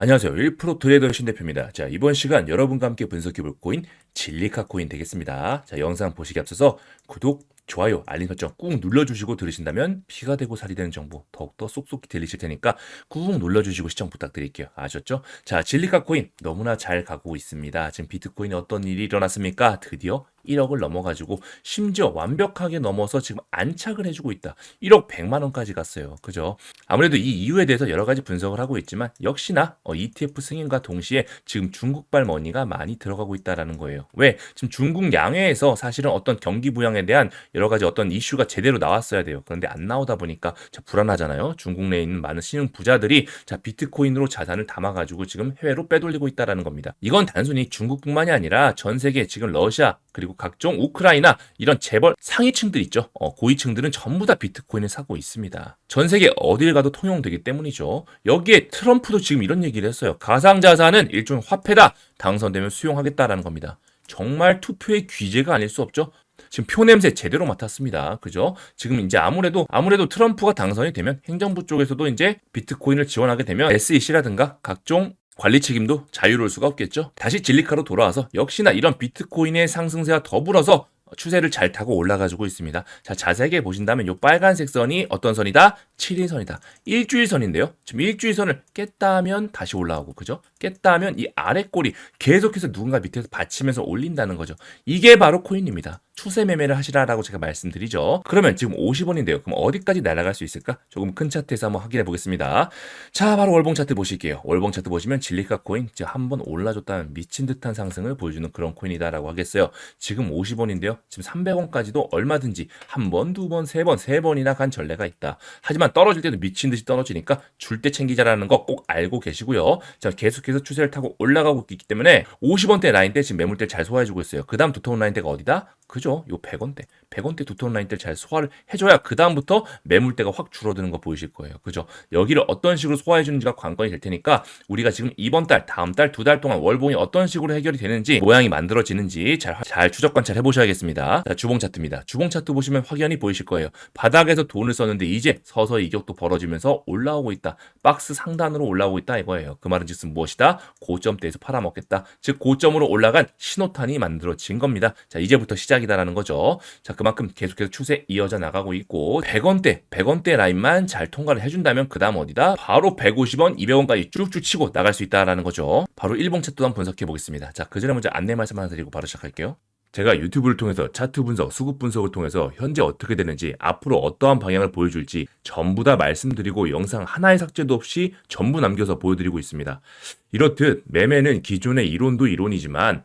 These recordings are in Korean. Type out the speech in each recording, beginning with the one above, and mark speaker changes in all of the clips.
Speaker 1: 안녕하세요. 1% 트레이더 신 대표입니다. 자, 이번 시간 여러분과 함께 분석해 볼 코인 진리카 코인 되겠습니다. 자, 영상 보시기 앞서서 구독, 좋아요, 알림 설정 꾹 눌러주시고 들으신다면 피가 되고 살이 되는 정보 더욱더 쏙쏙 들리실 테니까 꾹 눌러주시고 시청 부탁드릴게요. 아셨죠? 자, 진리카 코인 너무나 잘 가고 있습니다. 지금 비트코인에 어떤 일이 일어났습니까? 드디어 1억을 넘어가지고 심지어 완벽하게 넘어서 지금 안착을 해주고 있다. 1억 100만 원까지 갔어요. 그죠? 아무래도 이 이유에 대해서 여러 가지 분석을 하고 있지만 역시나 어, ETF 승인과 동시에 지금 중국발 머니가 많이 들어가고 있다라는 거예요. 왜? 지금 중국 양회에서 사실은 어떤 경기 부양에 대한 여러 가지 어떤 이슈가 제대로 나왔어야 돼요. 그런데 안 나오다 보니까 자, 불안하잖아요. 중국 내에 있는 많은 신흥 부자들이 자 비트코인으로 자산을 담아가지고 지금 해외로 빼돌리고 있다라는 겁니다. 이건 단순히 중국뿐만이 아니라 전 세계 지금 러시아 그리고 각종 우크라이나 이런 재벌 상위층들 있죠. 어, 고위층들은 전부 다 비트코인을 사고 있습니다. 전 세계 어딜 가도 통용되기 때문이죠. 여기에 트럼프도 지금 이런 얘기를 했어요. 가상자산은 일종의 화폐다. 당선되면 수용하겠다라는 겁니다. 정말 투표의 귀재가 아닐 수 없죠. 지금 표 냄새 제대로 맡았습니다. 그죠? 지금 이제 아무래도 아무래도 트럼프가 당선이 되면 행정부 쪽에서도 이제 비트코인을 지원하게 되면 SEC라든가 각종 관리 책임도 자유로울 수가 없겠죠. 다시 진리카로 돌아와서 역시나 이런 비트코인의 상승세와 더불어서 추세를 잘 타고 올라가지고 있습니다. 자, 자세하게 보신다면 이 빨간색 선이 어떤 선이다? 7일선이다. 일주일선인데요. 지금 일주일선을 깼다 하면 다시 올라오고, 그죠? 깼다 하면 이 아래 꼬리 계속해서 누군가 밑에서 받치면서 올린다는 거죠. 이게 바로 코인입니다. 추세 매매를 하시라라고 제가 말씀드리죠. 그러면 지금 50원인데요. 그럼 어디까지 날아갈 수 있을까? 조금 큰 차트에서 한번 확인해 보겠습니다. 자, 바로 월봉 차트 보실게요. 월봉 차트 보시면 진리카 코인 한번 올라줬다면 미친 듯한 상승을 보여주는 그런 코인이다라고 하겠어요. 지금 50원인데요. 지금 300원까지도 얼마든지 한 번, 두 번, 세 번, 세 번이나 간 전례가 있다. 하지만 떨어질 때도 미친 듯이 떨어지니까 줄 때 챙기자라는 거 꼭 알고 계시고요. 자, 계속해서 추세를 타고 올라가고 있기 때문에 50원대 라인 때 지금 매물대 잘 소화해주고 있어요. 그 다음 두터운 라인대가 어디다? 그죠? 요 100원대. 100원대 두터운 라인대를 잘 소화를 해줘야 그 다음부터 매물대가 확 줄어드는 거 보이실 거예요. 그죠? 여기를 어떤 식으로 소화해주는지가 관건이 될 테니까 우리가 지금 이번 달, 다음 달, 두 달 동안 월봉이 어떤 식으로 해결이 되는지 모양이 만들어지는지 잘, 잘 추적 관찰 해 보셔야겠습니다. 자, 주봉 차트입니다. 주봉 차트 보시면 확연히 보이실 거예요. 바닥에서 돈을 썼는데 이제 서서히 이격도 벌어지면서 올라오고 있다. 박스 상단으로 올라오고 있다 이거예요. 그 말은 즉슨 무엇이다? 고점대에서 팔아먹겠다. 즉 고점으로 올라간 신호탄이 만들어진 겁니다. 자, 이제부터 시작 이다라는 거죠. 자, 그만큼 계속해서 추세 이어져 나가고 있고 100원대, 100원대 라인만 잘 통과를 해준다면 그 다음 어디다? 바로 150원, 200원까지 쭉쭉 치고 나갈 수 있다라는 거죠. 바로 일봉 차트도 한번 분석해 보겠습니다. 자, 그 전에 먼저 안내 말씀 하나 드리고 바로 시작할게요. 제가 유튜브를 통해서 차트 분석, 수급 분석을 통해서 현재 어떻게 되는지, 앞으로 어떠한 방향을 보여줄지 전부 다 말씀드리고 영상 하나의 삭제도 없이 전부 남겨서 보여드리고 있습니다. 이렇듯 매매는 기존의 이론도 이론이지만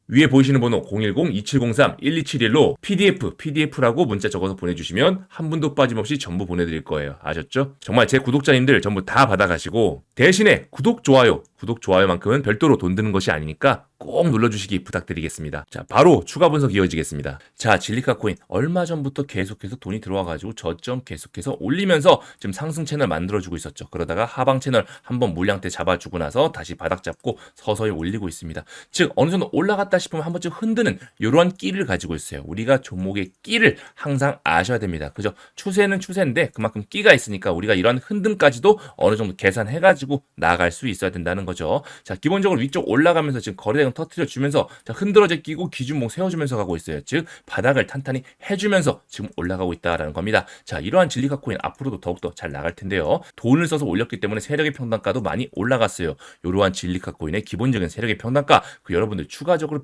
Speaker 1: 위에 보이시는 번호 010-2703-1271로 PDF, PDF라고 문자 적어서 보내주시면 한 분도 빠짐없이 전부 보내드릴 거예요. 아셨죠? 정말 제 구독자님들 전부 다 받아가시고 대신에 구독, 좋아요, 구독, 좋아요만큼은 별도로 돈 드는 것이 아니니까 꼭 눌러주시기 부탁드리겠습니다. 자, 바로 추가 분석 이어지겠습니다. 자, 진리카 코인 얼마 전부터 계속해서 돈이 들어와가지고 저점 계속해서 올리면서 지금 상승 채널 만들어주고 있었죠. 그러다가 하방 채널 한번 물량대 잡아주고 나서 다시 바닥 잡고 서서히 올리고 있습니다. 즉 어느 정도 올라갔다 싶으면 한 번쯤 흔드는 이러한 끼를 가지고 있어요. 우리가 종목의 끼를 항상 아셔야 됩니다. 그죠? 추세는 추세인데 그만큼 끼가 있으니까 우리가 이런 흔듦까지도 어느 정도 계산해가지고 나갈 수 있어야 된다는 거죠. 자, 기본적으로 위쪽 올라가면서 지금 거래량 터트려 주면서 자, 흔들어져 끼고 기준목 세워주면서 가고 있어요. 즉 바닥을 탄탄히 해주면서 지금 올라가고 있다라는 겁니다. 자, 이러한 진리카 코인 앞으로도 더욱더 잘 나갈 텐데요. 돈을 써서 올렸기 때문에 세력의 평단가도 많이 올라갔어요. 이러한 진리카 코인의 기본적인 세력의 평단가 그 여러분들 추가적으로